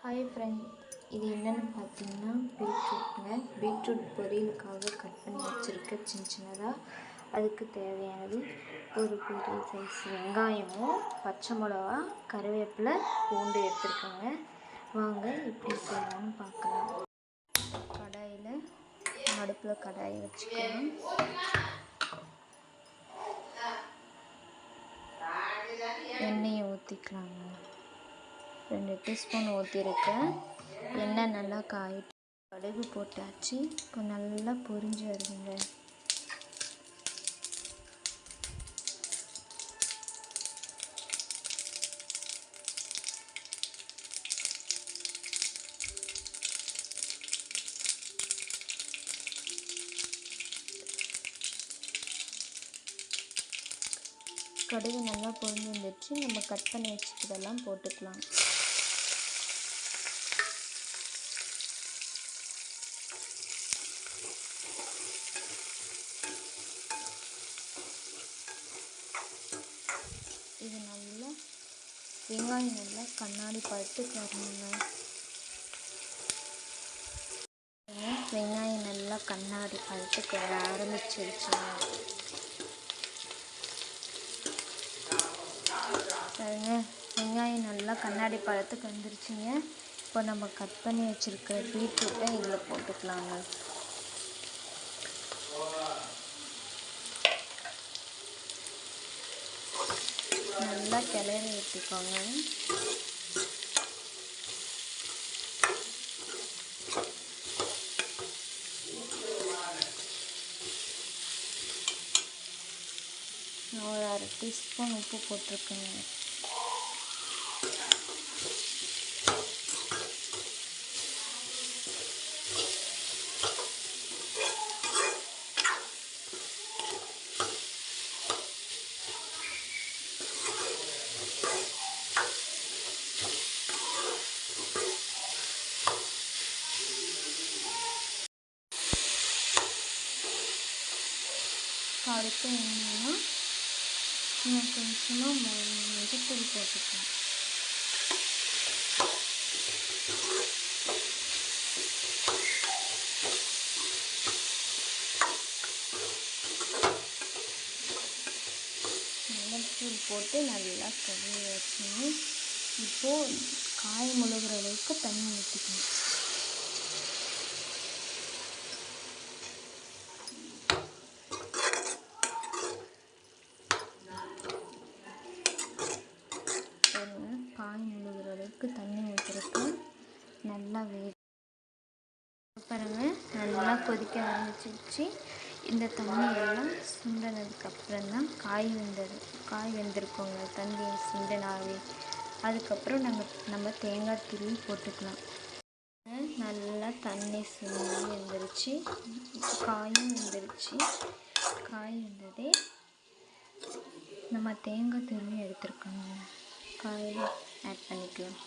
Hi friend இது என்னென்னு பார்த்தீங்கன்னா பீட்ரூட்ங்க பீட்ரூட் பொரியலுக்காக கட் பண்ணி வச்சுருக்கேன் சின்ன சின்னதாக அதுக்கு தேவையானது ஒரு பெரிய சைஸ் வெங்காயமும் பச்சை மிளகா கருவேப்பிலை பூண்டு எடுத்துருக்கோங்க. வாங்க எப்படி செய்யலாம்னு பார்க்கலாம். கடாயில் அடுப்பில் கடாயை வச்சுக்கலாம் எண்ணெயை ஊற்றிக்கலாங்க ரெண்டு டீஸ்பூன் ஊற்றிருக்கேன் எண்ணெய் நல்லா காயிட்டு கடுகு போட்டாச்சு. இப்போ நல்லா பொரிஞ்சு வருதுங்க கடுகு நல்லா பொரிஞ்சு வந்துடுச்சு நம்ம கட் பண்ணி வச்சுக்கிறதெல்லாம் போட்டுக்கலாம் இது நல்லா வெங்காயம் நல்லா கண்ணாடி பழத்துக்கு வரணுங்க வெங்காயம் நல்லா கண்ணாடி பழத்துக்கு வர ஆரம்பிச்சிருச்சுங்க பாருங்க வெங்காயம் நல்லா கண்ணாடி பழத்துக்கு வந்துருச்சுங்க. இப்போ நம்ம கட் பண்ணி வச்சுருக்கிற பீட்ரூட்டை இதில் போட்டுக்கலாங்க. நல்லா கிளறி விட்டுக்கோங்க நான் ஒரு அரை டீஸ்பூன் உப்பு போட்டிருக்கேங்க அடுத்து என்னென்னா நான் கொஞ்சமாக மஞ்சத்தூள் போட்டுக்கேன் போட்டு நல்லா கழுவி வச்சுக்கணும். இப்போது காய் முழுகிற அளவுக்கு தண்ணி ஊற்றிக்கணும் பாருங்க காய் முழுகிற அளவுக்கு தண்ணி ஊற்றுறப்ப நல்லா வேக பாருங்கள் நல்லா கொதிக்க ஆரம்பிச்சிருச்சு. இந்த தண்ணி எல்லாம் சுண்டினதுக்கப்புறம் தான் காய் வெந்தது. காய் வெந்திருக்கோங்க தண்ணி சுண்டனாவே அதுக்கப்புறம் நாங்கள் நம்ம தேங்காய் துருவி போட்டுக்கலாம். நல்லா தண்ணி சுண்டி வந்துருச்சு. காயும் வந்துருச்சு. காய் வந்ததே நம்ம தேங்காய் துருவி எடுத்துருக்கோங்க. ஆயில் ஆட் பண்ணிக்கலாம்.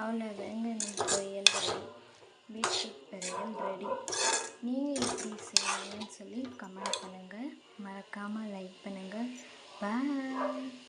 அவ்வளோதாங்க நம்ம பொரியல் ரெடி பீட்ரூட் பொரியல் ரெடி. நீங்கள் எப்படி செய்வீங்கன்னு சொல்லி கமெண்ட் பண்ணுங்கள் மறக்காமல் லைக் பண்ணுங்கள் பாய்